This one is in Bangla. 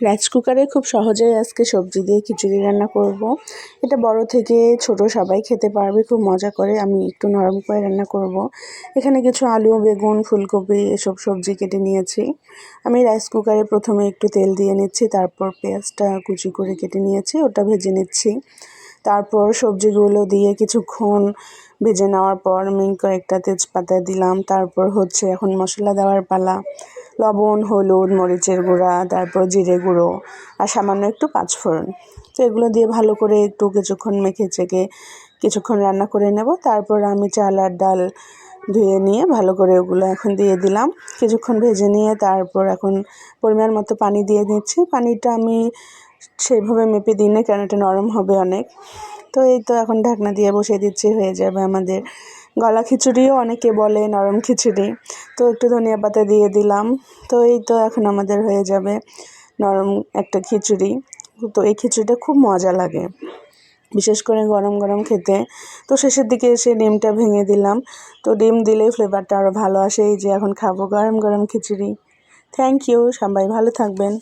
রাইস কুকারে খুব সহজেই আজকে সবজি দিয়ে খিচুড়ি রান্না করব। এটা বড় থেকে ছোট সবাই খেতে পারবে, খুব মজা করে আমি একটু নরম করে রান্না করব। এখানে কিছু আলু, বেগুন, ফুলকপি এসব সবজি কেটে নিয়েছি আমি রাইস কুকারে প্রথমে একটু তেল দিয়ে নিচ্ছি, তারপর পেঁয়াজটা কুচি করে কেটে নিয়েছি, ওটা ভেজে নিচ্ছি তারপর সবজিগুলো দিয়ে কিছুক্ষণ ভেজে নেওয়ার পর আমি কয়েকটা তেজপাতা দিলাম, তারপর হচ্ছে এখন মশলা দেওয়ার পালা লবণ, হলুদ, মরিচের গুঁড়া, তারপর জিরে গুঁড়ো আর সামান্য একটু পাঁচফোড়ন। তো এগুলো দিয়ে ভালো করে একটু কিছুক্ষণ মেখে চেকে কিছুক্ষণ রান্না করে নেব। তারপর আমি চাল আর ডাল ধুয়ে নিয়ে ভালো করে ওগুলো এখন দিয়ে দিলাম। কিছুক্ষণ ভেজে নিয়ে তারপর এখন পরিমাণ মতো পানি দিয়ে দিচ্ছি। পানিটা আমি সেইভাবে মেপে দিই না কেন এটা নরম হবে অনেক। তো এই তো এখন ঢাকনা দিয়ে বসিয়ে দিচ্ছি, হয়ে যাবে আমাদের। গলা খিচুড়িও অনেকে বলে নরম খিচুড়ি। তো একটু ধনিয়া পাতা দিয়ে দিলাম। তো এই তো এখন আমাদের হয়ে যাবে নরম একটা খিচুড়ি। তো এই খিচুড়িটা খুব মজা লাগে, বিশেষ করে গরম গরম খেতে। তো শেষের দিকে এসে ডিমটা ভেঙে দিলাম। তো ডিম দিলেই ফ্লেভারটা আরও ভালো আসে। এই যে এখন খাব গরম গরম খিচুড়ি। থ্যাংক ইউ সবাই ভালো থাকবেন।